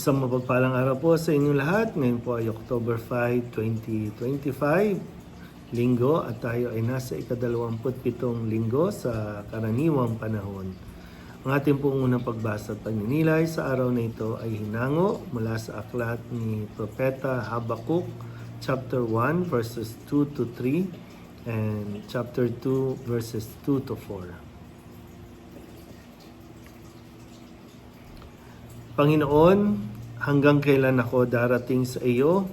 Isang mapagpalang araw po sa inyong lahat. Ngayon po ay October 5, 2025, linggo at tayo ay nasa ikadalawamput pitong linggo sa karaniwang panahon. Ang ating pong unang pagbasa at pagninilay sa araw na ito ay hinango mula sa aklat ni Propeta Habakkuk, chapter 1, verses 2 to 3, and chapter 2, verses 2 to 4. Panginoon, hanggang kailan ako darating sa iyo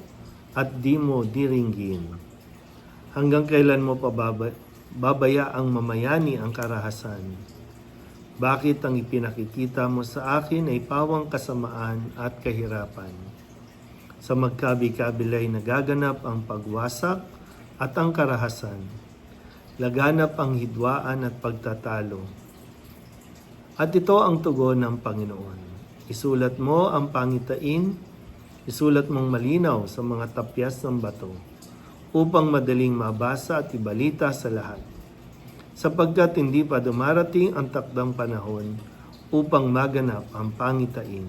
at di mo diringgin? Hanggang kailan mo pababa, babaya ang mamayani ang karahasan? Bakit ang ipinakikita mo sa akin ay pawang kasamaan at kahirapan? Sa magkabi-kabilay nagaganap ang pagwasak at ang karahasan. Laganap ang hidwaan at pagtatalo. At ito ang tugon ng Panginoon. Isulat mo ang pangitain, isulat mong malinaw sa mga tapyas ng bato, upang madaling mabasa at ibalita sa lahat. Sapagkat hindi pa dumarating ang takdang panahon upang maganap ang pangitain.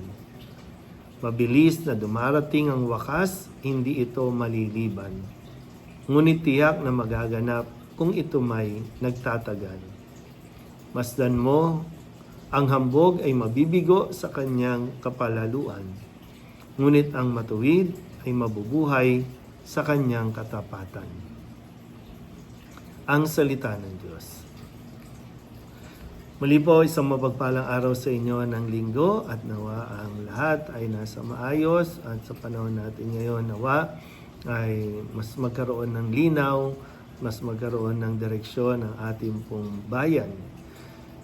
Mabilis na dumarating ang wakas, hindi ito maliliban. Ngunit tiyak na magaganap kung ito may nagtatagal. Masdan mo ang hambog ay mabibigo sa kanyang kapalaluan, ngunit ang matuwid ay mabubuhay sa kanyang katapatan. Ang salita ng Diyos. Muli po, isang mapagpalang araw sa inyo ng linggo at nawa ang lahat ay nasa maayos at sa panahon natin ngayon nawa ay mas magkaroon ng linaw, mas magkaroon ng direksyon ang ating pong bayan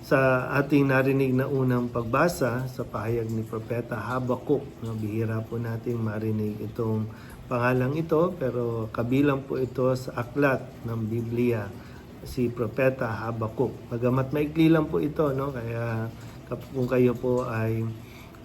sa ating narinig na unang pagbasa sa pahayag ni Propeta Habakuk. No, bihira po natin marinig itong pangalang ito pero kabilang po ito sa aklat ng Biblia si Propeta Habakuk. Bagamat maikli lang po ito no kaya kung kayo po ay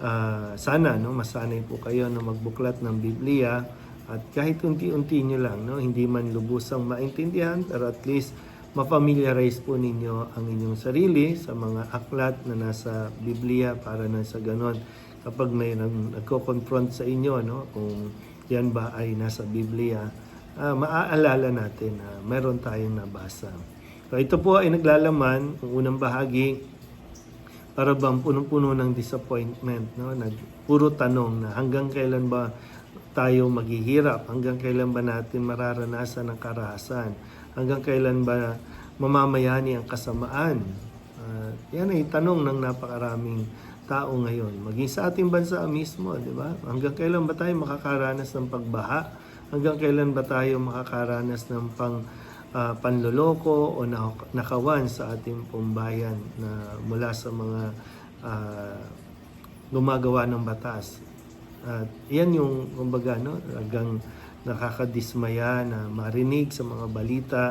ah, sana no masanay po kayo na magbuklat ng Biblia at kahit unti-unti nyo lang no hindi man lubusang maintindihan pero at least ma-familiarize po ninyo ang inyong sarili sa mga aklat na nasa Biblia para na sa ganon. Kapag may nang, nagko-confront sa inyo no kung yan ba ay nasa Biblia ah, maaalala natin na meron tayong nabasa. So ito po ay naglalaman ng unang bahagi para bang punong-puno ng disappointment no? Nag puro tanong na hanggang kailan ba tayo maghihirap? Hanggang kailan ba natin mararanasan ang karahasan hanggang kailan ba mamamayani ang kasamaan? Ah, yan ay tanong ng napakaraming tao ngayon. Maging sa ating bansa mismo di ba? Hanggang kailan ba tayo makakaranas ng pagbaha? Hanggang kailan ba tayo makakaranas ng pang ah, panloloko o na- nakawan sa ating pumbayan na mula sa mga ah, gumagawa ng batas. At yan yung, kumbaga, no, hanggang nakakadismaya na marinig sa mga balita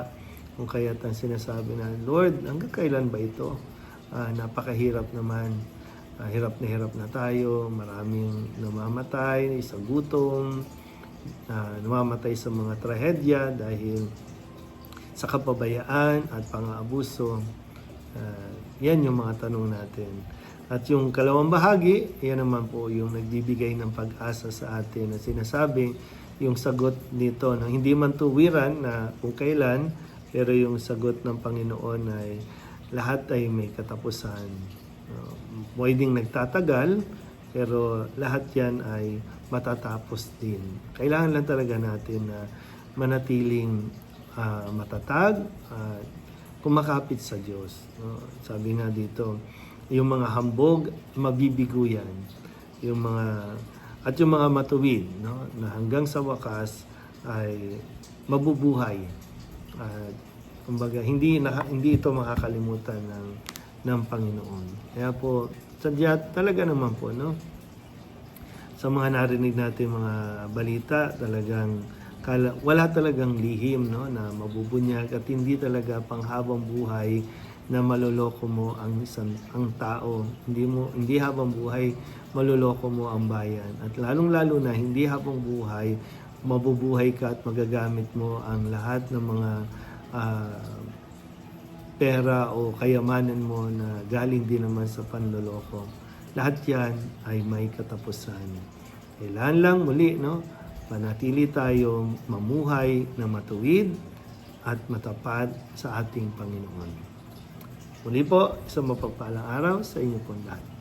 kung kaya't ang sinasabi na, Lord, hanggang kailan ba ito? Ah, napakahirap naman. Ah, hirap na hirap na tayo, maraming namamatay sa gutom, ah, namamatay sa mga trahedya dahil sa kapabayaan at pang-aabuso. Ah, yan yung mga tanong natin. At yung kalawang bahagi, yan naman po yung nagbibigay ng pag-asa sa atin na sinasabi yung sagot nito na hindi man tuwiran na kung kailan, pero yung sagot ng Panginoon ay lahat ay may katapusan. Uh, pwedeng nagtatagal, pero lahat yan ay matatapos din. Kailangan lang talaga natin na manatiling ah, matatag at kumakapit sa Diyos. no? Sabi nga dito, yung mga hambog, mabibigo yan. Yung mga, at yung mga matuwid, no? na hanggang sa wakas ay mabubuhay. At kumbaga, hindi, naka, hindi ito makakalimutan ng, ng Panginoon. Kaya po, sadya talaga naman po, no? sa mga narinig natin mga balita, talagang kala, wala talagang lihim no na mabubunyag at hindi talaga panghabang buhay na maloloko mo ang isang ang tao. Hindi mo hindi habang buhay maloloko mo ang bayan. At lalong-lalo na hindi habang buhay mabubuhay ka at magagamit mo ang lahat ng mga ah, pera o kayamanan mo na galing din naman sa panloloko. Lahat yan ay may katapusan. Kailangan lang muli, no? Manatili tayong mamuhay na matuwid at matapat sa ating Panginoon. Muli po, isang mapagpalang araw sa inyo pong lahat.